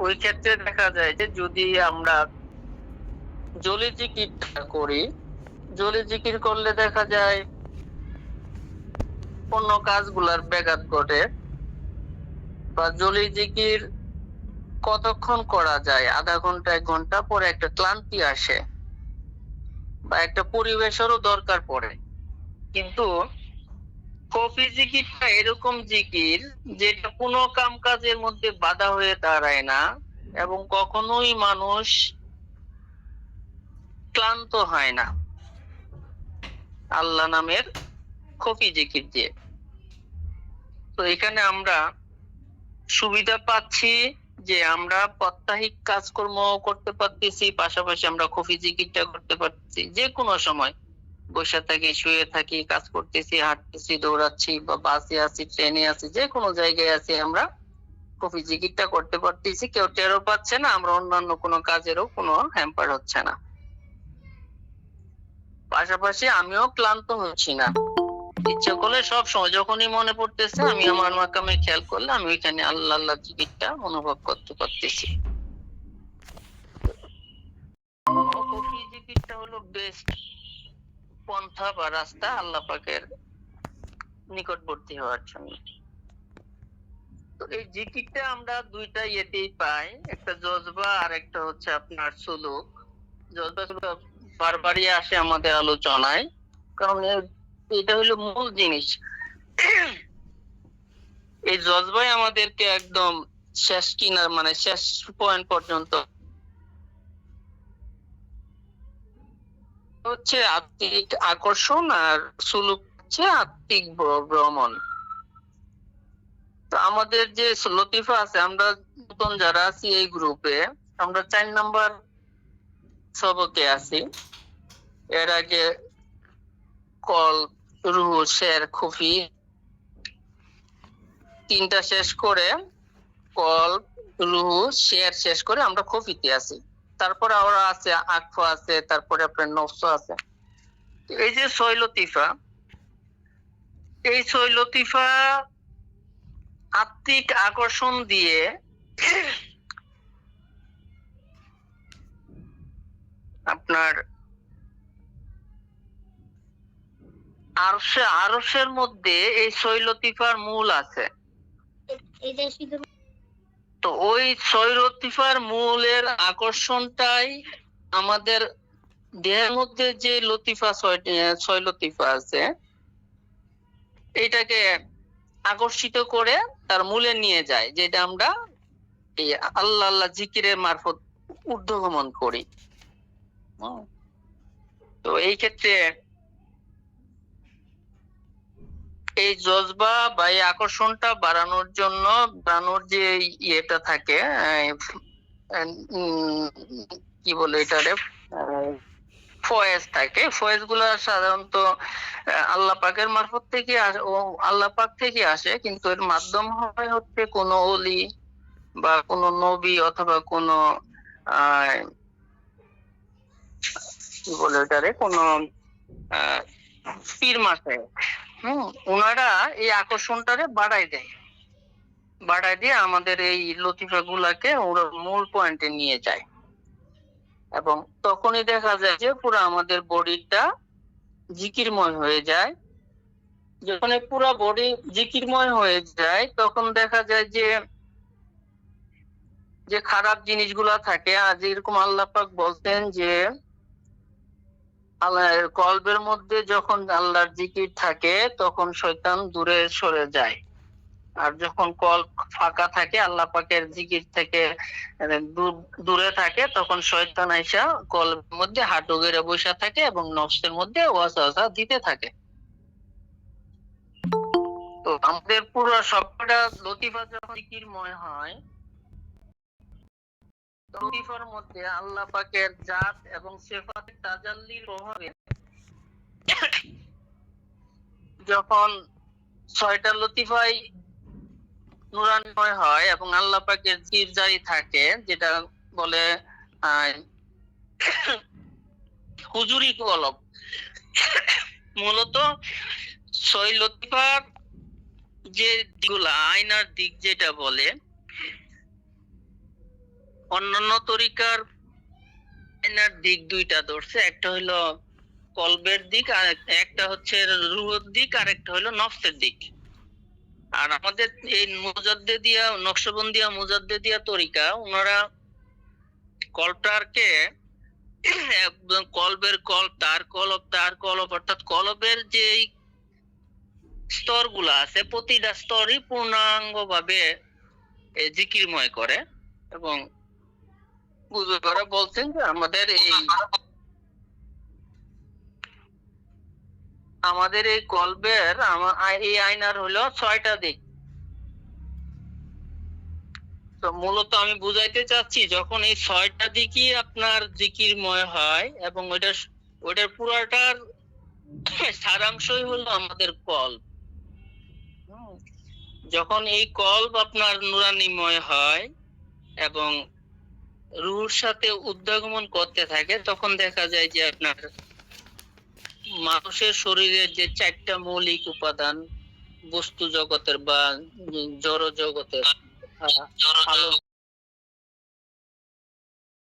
ওই ক্ষেত্রে দেখা যায় যে যদি আমরা জলি জিকিরটা করি, জলি জিকির করলে দেখা যায় অন্য কাজগুলার ব্যাঘাত ঘটে বা জলি জিকির কতক্ষণ করা যায়? আধা ঘণ্টা, এক ঘণ্টা পরে একটা ক্লান্তি আসে বা একটা পরিবেশেরও দরকার পড়ে। কিন্তু কফি জিকিরটা এরকম জিকির যেটা কোনো কাম কাজের মধ্যে বাধা হয়ে দাঁড়ায় না এবং কখনোই মানুষ ক্লান্ত হয় না। আল্লাহ নামের কফি জিকির দিয়ে। তো এখানে আমরা সুবিধা পাচ্ছি যে আমরা প্রাত্যহিক কাজকর্ম করতে পারতেছি, পাশাপাশি আমরা কফি জিকিরটা করতে পারতেছি, যে কোনো সময়। বসে থাকি, শুয়ে থাকি, কাজ করতেছি, হাঁটতেছি, দৌড়াচ্ছি, বা বাসে আছি, ট্রেনে আছি, যে কোনো জায়গায় আছি আমরা। কফি জিকিরটা করতে পারতেছি, কেউ টেরও পাচ্ছে না, আমরা অন্যান্য কোনো কাজেরও কোনো হ্যাম্পার হচ্ছে না। পাশাপাশি আমিও ক্লান্ত হচ্ছি না। ইচ্ছা করলে সব সময় যখনই মনে পড়তেছে, আমি আমার মাকামে খেয়াল করলে আমি ওইখানে আল্লাহ আল্লাহ জিকিরটা অনুভব করতে পারতেছি। কফি জিকিরটা হলো বেস্ট পন্থা বা রাস্তা আল্লাহ পাকের নিকটবর্তী হওয়ার জন্য। তো এই জিকিরটা আমরা দুইটা ইয়েতেই পাই। একটা জজবা আর একটা হচ্ছে আপনার সুলুক। জজবা, সুলুক বারবারই আসে আমাদের আলোচনায়। কারণ এটা হলো মূল জিনিস। এই জজবাই আমাদেরকে একদম শেষ কিনার মানে শেষ পয়েন্ট পর্যন্ত হচ্ছে আত্মিক আকর্ষণ আর সুলুক হচ্ছে আত্মিক ভ্রমণ। তো আমাদের যে লতিফা আছে, আমরা নতুন যারা আছি এই গ্রুপে আমরা চার নাম্বার সবকে আছি। এর আগে কল রুহু শের খুফি তিনটা শেষ করে কল রুহু শের শেষ করে আমরা খুফিতে আছি। তারপরে আবার আছে আকফ আছে, তারপরে আপনার নফস আছে। এই যে ছয় লতিফা এই ছয় লতিফা আত্মিক আকর্ষণ দিয়ে আপনার আরশে আরশের মধ্যে এই ছয় লতিফার মূল আছে। এটা শুধু তো ওই ছয় লতিফার মূলের আকর্ষণটাই আমাদের দেহের মধ্যে যে লতিফা ছয় লতিফা আছে, এটাকে আকর্ষিত করে তার মূলে নিয়ে যায়, যেটা আমরা এই আল্লাহ আল্লাহ জিকিরের মারফত ঊর্ধ্বগমন করি। তো এই ক্ষেত্রে এই জজবা বা এই আকর্ষণটা বাড়ানোর জন্য বাড়ানোর যে ইয়েটা থাকে কি বলে এটারে? ফয়েজ থাকে। ফয়েজগুলা সাধারণত আল্লাহ পাকের মারফত থেকে আল্লাহ পাক থেকে আসে, কিন্তু এর মাধ্যম হয় হচ্ছে কোনো অলি বা কোনো নবী অথবা কোনো কি বলে ওটারে? কোনো পীর মাসায় ওনারা এই আকর্ষণটারে বাড়াই দেয়। বাড়াই দিয়ে আমাদের এই লতিফা গুলাকে ওরা মূল পয়েন্টে নিয়ে যায়। এবং তখনই দেখা যায় যে পুরো আমাদের বডিটা জিকিরময় হয়ে যায়। যখন পুরো বডি জিকিরময় হয়ে যায়, তখন দেখা যায় যে যে খারাপ জিনিসগুলা থাকে। আজ এরকম আল্লাহ পাক বলতেন যে কলবের মধ্যে যখন আল্লাহর জিকির থাকে, তখন শয়তান দূরে সরে যায়। আর যখন কল ফাঁকা থাকে, আল্লাহ পাকের জিকির থেকে দূরে থাকে, তখন শয়তান আইসা কলবের মধ্যে হাঁটু গেড়ে বসে থাকে এবং নফসের মধ্যে ওয়াসা দিতে থাকে। তো আমাদের পুরো সবকটা লতিফা যখন জিকিরময় হয় লতিফার মধ্যে আল্লাহ পাকের জাত এবং সেফাতের তাজাল্লির প্রভাবে যখন ছয়টা লতিফাই নুরান্ময় হয় এবং আল্লাহ পাকের জির জারি থাকে, যেটা বলে হুজুরি কলব মূলত ছয় লতিফার যে দিকগুলা, আয়নার দিক যেটা বলে অন্যান্য তরিকার আয়নার দিক দুইটা ধরছে। একটা হলো কলবের দিক আর একটা হচ্ছে রুহের দিক আর একটা হলো নফসের দিক। আর আমাদের এই মুজাদ্দে দিয়া, নকশবন্দিয়া মুজাদ্দে দিয়া তরিকা ওনারা কলটারকে একদম কলবের কল্প তার কলব তার কলব, অর্থাৎ কলবের যে স্তরগুলো আছে, প্রতিটা স্তরই পূর্ণাঙ্গভাবে জিকিরময় করে এবং বুজুর্গরা বলছেন যে আমাদের এই আমাদের এই কলবের এই আয়নার হলো ছয়টা দিক তো মূলত আমি বুঝাইতে চাচ্ছি, যখন এই ছয়টা দিকই আপনার জিকিরময় হয় এবং ওইটা ওইটার পুরাটার সারাংশই হলো আমাদের কল্প। যখন এই কল্প আপনার নুরানিময় হয় এবং রুর সাথে উদ্যাগমন করতে থাকে, তখন দেখা যায় যে আপনার মানুষের শরীরের যে চারটা মৌলিক উপাদান, বস্তু জগতের বা জড় জগতের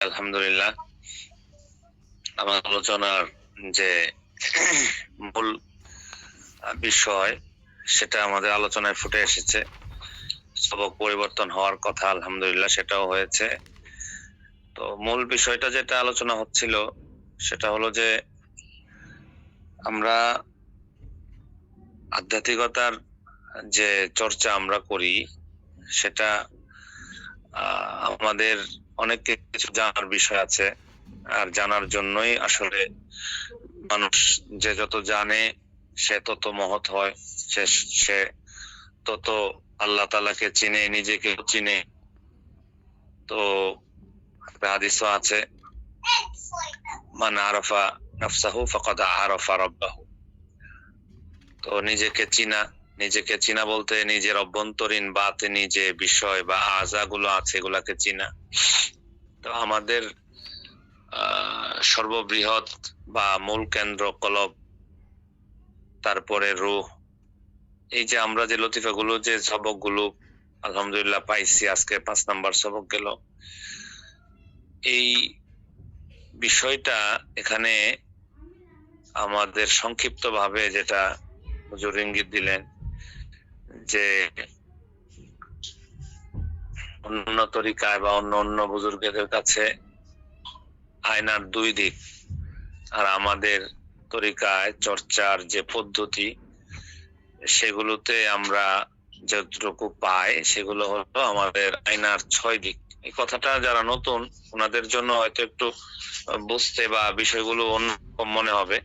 আলহামদুলিল্লাহ। আমার আলোচনার যে মূল বিষয়, সেটা আমাদের আলোচনায় ফুটে এসেছে। সবক পরিবর্তন হওয়ার কথা আলহামদুলিল্লাহ, সেটাও হয়েছে। তো মূল বিষয়টা যেটা আলোচনা হচ্ছিল, সেটা হলো যে আমরা আধ্যাত্মিকতার যে চর্চা আমরা করি, সেটা আমাদের অনেক কিছু জানার বিষয় আছে। আর জানার জন্যই আসলে মানুষ যে যত জানে, সে তত মহৎ হয়। সে সে তত আল্লাহ তালাকে চিনে নিজেকে চিনে। তো একটা তো নিজেকে চিনা নিজেকে চিনা বলতে নিজের অভ্যন্তরীণ যে বিষয় বা আছে, এগুলাকে চিনা। তো আমাদের সর্ববৃহৎ বা মূল কেন্দ্র কলব, তারপরে রুহ। এই যে আমরা যে লতিফাগুলো, যে সবকগুলো, আলহামদুলিল্লাহ পাইছি, আজকে পাঁচ নাম্বার সবক গেল। এই বিষয়টা এখানে আমাদের সংক্ষিপ্ত ভাবে যেটা হুজুর ইঙ্গিত দিলেন যে অন্য তরিকায় বা অন্য অন্য বুজুর্গদের কাছে আয়নার দুই দিক আর আমাদের তরিকায় চর্চার যে পদ্ধতি, সেগুলোতে আমরা যতটুকু পাই সেগুলো হলো আমাদের আয়নার ছয় দিক। এই কথাটা যারা নতুন, ওনাদের জন্য হয়তো একটু বুঝতে বা বিষয়গুলো অন্যরকম মনে হবে।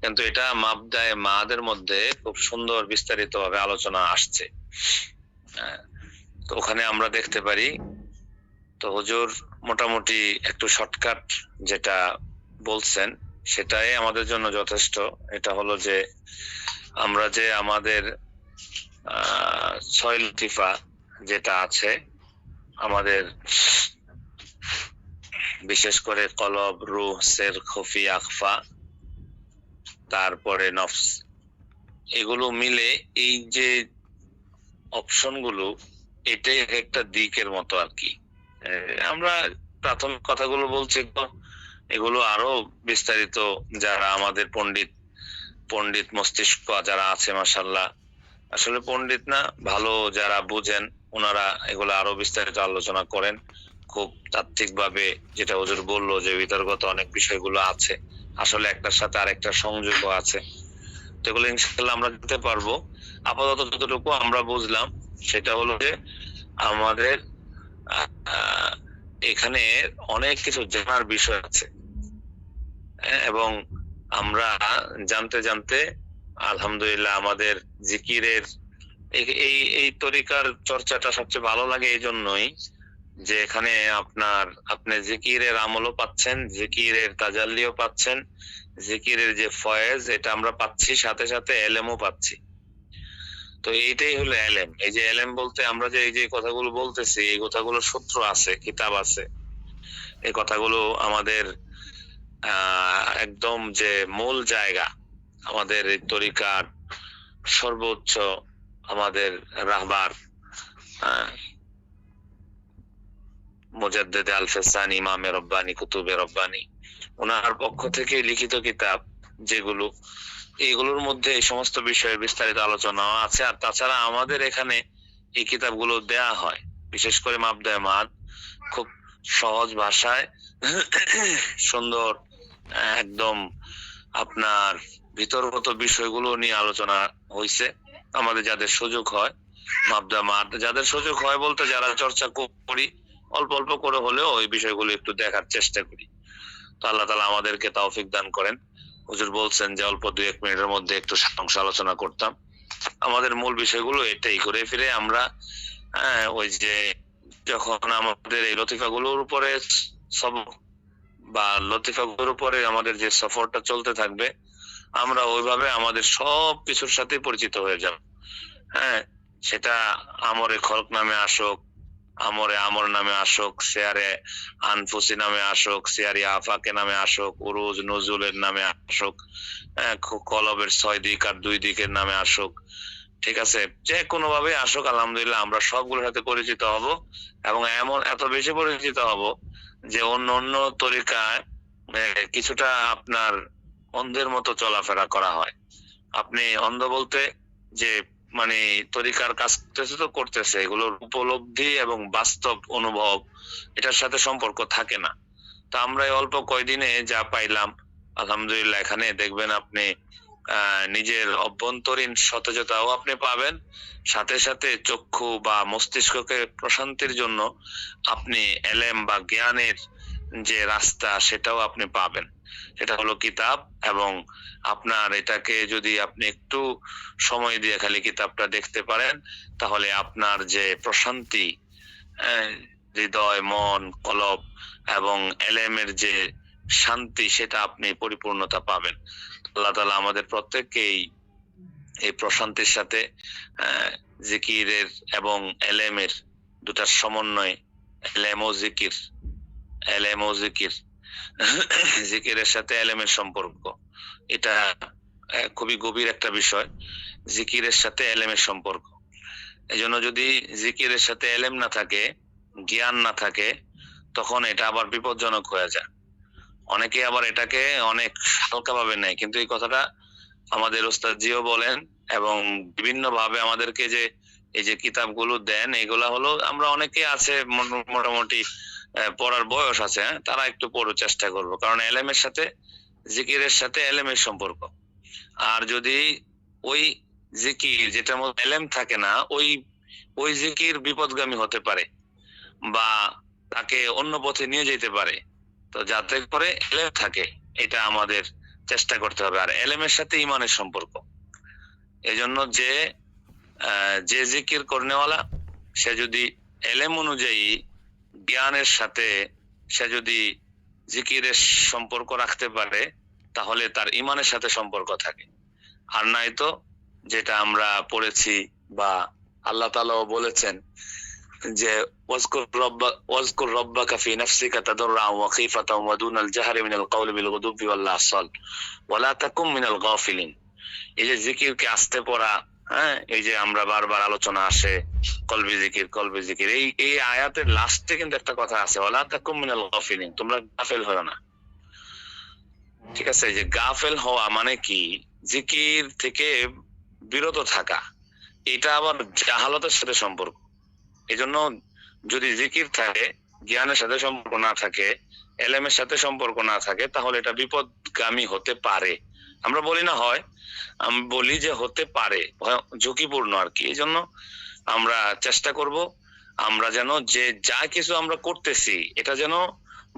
কিন্তু এটা মাবদায় মাদের মধ্যে খুব সুন্দর বিস্তারিত ভাবে আলোচনা আসছে। তো ওখানে আমরা দেখতে পারি, তো হুজুর মোটামুটি একটু শর্টকাট যেটা বলছেন, সেটাই আমাদের জন্য যথেষ্ট। এটা হলো যে, আমরা যে আমাদের ছয় লতিফা যেটা আছে আমাদের বিশেষ করে কলব, রুহ, সের, খফি, আখফা, তারপরে নফস, এগুলো মিলে এই যে অপশনগুলো, এটাই একটা দিকের মতো আর কি। আমরা প্রাথমিক কথাগুলো বলছি এগুলো আরও বিস্তারিত যারা আমাদের পণ্ডিত পণ্ডিত মস্তিষ্ক যারা আছে মাসাল্লাহ আসলে পণ্ডিত না, ভালো যারা বুঝেন ওনারা এগুলো আরও বিস্তারিত আলোচনা করেন। খুব তাত্ত্বিক ভাবে যেটা হুজুর বলল যে বিতর্কত অনেক বিষয়গুলো আছে। আসলে একটার সাথে আরেকটা সংযোগ আছে। তো এগুলো ইনশাল্লাহ আমরা দিতে পারব। আপাতত যতটুকু আমরা বুঝলাম, সেটা হলো যে আমাদের এখানে অনেক কিছু জানার বিষয় আছে। এবং আমরা জানতে জানতে আলহামদুলিল্লাহ আমাদের জিকিরের এই- এই তরিকার চর্চাটা সবচেয়ে ভালো লাগে এই জন্যই যে এখানে আপনার, আপনি জিকিরের আমলও পাচ্ছেন, জিকিরের তাজাল্লিও পাচ্ছেন, জিকিরের যে ফয়েজ, এটা আমরা পাচ্ছি, সাথে সাথে এলেমও পাচ্ছি। তো এইটাই হলো এলেম। এই যে এলেম বলতে আমরা যে, এই যে কথাগুলো বলতেছি, এই কথাগুলো সূত্র আছে, কিতাব আছে। এই কথাগুলো আমাদের একদম যে মূল জায়গা, আমাদের তরিকার সর্বোচ্চ আমাদের রাহবার আহ, মুজাদ্দেদ আল ফেসান ইমামে রব্বানি কুতুবে রব্বানি ওনার পক্ষ থেকে লিখিত কিতাব যেগুলো এগুলোর মধ্যে এই সমস্ত বিষয়ে বিস্তারিত আলোচনা আছে। আর তাছাড়া আমাদের এখানে এই কিতাবগুলো দেয়া হয়। বিশেষ করে মাবদায় মাদ খুব সহজ ভাষায় সুন্দর একদম আপনার ভিতরগত বিষয়গুলো নিয়ে আলোচনা হয়েছে আমাদের যাদের সুযোগ হয় মাবদা মাদ যাদের সুযোগ হয় বলতে যারা চর্চা করি অল্প অল্প করে হলেও ওই বিষয়গুলো একটু দেখার চেষ্টা করি। তো আল্লাহ তালা আমাদেরকে তৌফিক দান করেন। হুজুর বলছেন যে অল্প দুই এক মিনিটের মধ্যে একটু সারাংশ আলোচনা করতাম। আমাদের মূল বিষয়গুলো এটাই করে ফিরে আমরা হ্যাঁ, ওই যে যখন আমাদের এই লতিফাগুলোর উপরে সবক বা লতিফাগুলোর উপরে আমাদের যে সফরটা চলতে থাকবে আমরা ওইভাবে আমাদের সব কিছুর সাথে পরিচিত হয়ে যাব। হ্যাঁ সেটা আমরে খলক নামে আসুক আমরে আমর নামে আসুক শেয়ারে আনফুসি নামে আসুক শেয়ারি আফাকে নামে আসুক উরুজ নজরুলের নামে আসুক হ্যাঁ, কলবের ছয় দিক আর দুই দিকের নামে আসুক ঠিক আছে? যে কোনো ভাবে আসুক আলহামদুলিল্লাহ আমরা সবগুলোর সাথে পরিচিত হব এবং এমন এত বেশি পরিচিত হব যে অন্য অন্য তরিকায় কিছুটা আপনার অন্ধের মতো চলাফেরা করা হয়। আপনি অন্ধ বলতে যে মানে তরিকার কাজ করতেছে তো করতেছে, এগুলোর উপলব্ধি এবং বাস্তব অনুভব, এটার সাথে সম্পর্ক থাকে না। তা আমরা অল্প কয়দিনে যা পাইলাম, আলহামদুলিল্লাহ, এখানে দেখবেন আপনি নিজের অভ্যন্তরীণ সতেজতাও আপনি পাবেন। সাথে সাথে চক্ষু বা মস্তিষ্ককে প্রশান্তির জন্য আপনি এলেম বা জ্ঞানের যে রাস্তা সেটাও আপনি পাবেন। সেটা হলো কিতাব এবং আপনার এটাকে যদি আপনি একটু সময় দিয়ে খালি কিতাবটা দেখতে পারেন, তাহলে আপনার যে প্রশান্তি হৃদয়, মন, কলব এবং এলেমের যে শান্তি, সেটা আপনি পরিপূর্ণতা পাবেন। আল্লাহ তালা আমাদের প্রত্যেককেই এই প্রশান্তির সাথে জিকিরের এবং এলেমের দুটার সমন্বয়, এলেম ও জিকির এলেম ও জিকির। জিকিরের সাথে এলেমের সম্পর্ক। এটা খুবই গভীর একটা বিষয়, জিকিরের সাথে এলেমের সম্পর্ক। এই জন্য যদি জিকিরের সাথে এলেম না থাকে, জ্ঞান না থাকে, তখন এটা আবার বিপজ্জনক হয়ে যায়। অনেকে আবার এটাকে অনেক হালকা ভাবে নেয়। কিন্তু এই কথাটা আমাদের ওস্তাদ জিও বলেন এবং বিভিন্ন ভাবে আমাদেরকে যে, এই যে কিতাবগুলো দেন, এগুলা হলো, আমরা অনেকে আছে মোট- মোটামুটি পড়ার বয়স আছে হ্যাঁ, তারা একটু পড়ার চেষ্টা করব। কারণ এলেমের সাথে জিকিরের সাথে এলেমের সম্পর্ক। আর যদি ওই জিকির যেটার মধ্যে এলেম থাকে না ওই ওই জিকির বিপদগামী হতে পারে বা তাকে অন্য পথে নিয়ে যেতে পারে তো যাতে করে এলেম থাকে এটা আমাদের চেষ্টা করতে হবে। আর এলেমের সাথে ইমানের সম্পর্ক। এজন্য যে যে জিকির করনেওয়ালা সে যদি এলেম অনুযায়ী জ্ঞানের সাথে সে যদি জিকিরের সম্পর্ক রাখতে পারে, তাহলে তার ইমানের সাথে সম্পর্ক থাকে। আর নাই তো যেটা আমরা পড়েছি বা আল্লাহ তালাও বলেছেন যে, ওয়াজকুর রব্বা, ওয়াজকুর রাব্বাকা ফি নাফসিকা তাদাররুআন ওয়া খীফাতান ওয়া দুনাল জাহরি মিনাল কওলি বিল গুদুবি ওয়াল আসল ওয়া লা তাকুম মিনাল গাফিলিন। এই যে জিকিরকে আস্তে পড়া হ্যাঁ এই যে আমরা বারবার আলোচনা আসে, কলবি জিকির কলবি জিকির, এই এই আয়াতের লাস্টে কিন্তু একটা কথা আছে তোমরা গাফেল হও না। ঠিক আছে যে গাফেল হওয়া মানে কি? জিকির থেকে বিরত থাকা, এটা আবার জাহালতের সাথে সম্পর্ক। এই জন্য যদি জিকির থাকে, জ্ঞানের সাথে সম্পর্ক না থাকে, এলেমের সাথে সম্পর্ক না থাকে, তাহলে এটা বিপদগামী হতে পারে। আমরা বলি না হয়, আমি বলি যে হতে পারে ঝুঁকিপূর্ণ আর কি। এই জন্য আমরা চেষ্টা করব, আমরা যেন যে যা কিছু আমরা করতেছি, এটা যেন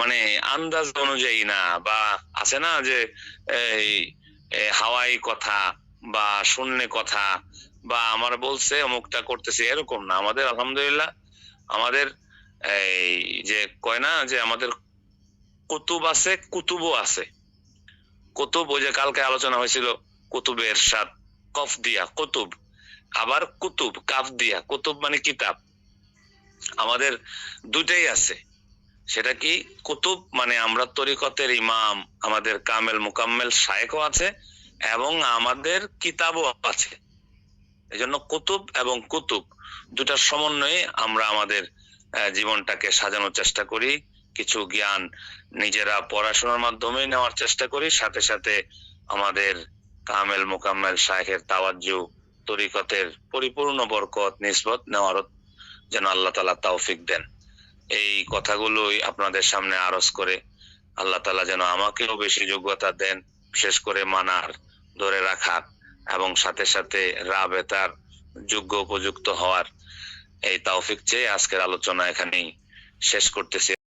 মানে আন্দাজ অনুযায়ী না বা আছে না যে এই হাওয়াই কথা বা শূন্য কথা বা আমার বলছে অমুকটা করতেছি, এরকম না। আমাদের আলহামদুলিল্লাহ, আমাদের এই যে কয় না যে আমাদের কুতুব আছে, কুতুবও আছে। কুতুব, ওই যে কালকে আলোচনা হয়েছিল, কুতুবের সাত, কফ দিয়া, কুতুব। আবার কুতুব, কাফ দিয়া, কুতুব মানে কিতাব। আমাদের দুইটাই আছে। সেটা কি? কুতুব মানে আমরা তরিকতের ইমাম, আমাদের কামেল মুকাম্মেল শায়েকও আছে, এবং আমাদের কিতাবও আছে। এই জন্য কুতুব এবং কুতুব, দুটার সমন্বয়ে আমরা আমাদের জীবনটাকে সাজানোর চেষ্টা করি। কিছু জ্ঞান নিজেরা পড়াশোনার মাধ্যমে নেওয়ার চেষ্টা করি। সাথে সাথে আমাদের কামেল মোকাম্মেল শাহের তাওয়াজ্জু, তরিকতের পরিপূর্ণ বরকত, নিসবত নেওয়ারও যেন আল্লাহ তালা তৌফিক দেন। এই কথাগুলোই আপনাদের সামনে আরজ করে আল্লাহ তালা যেন আমাকেও বেশি যোগ্যতা দেন, বিশেষ করে মানার ধরে রাখার এবং সাথে সাথে রাবেতার যোগ্য উপযুক্ত হওয়ার। এই তৌফিক চেয়ে আজকের আলোচনা এখানেই শেষ করতেছি।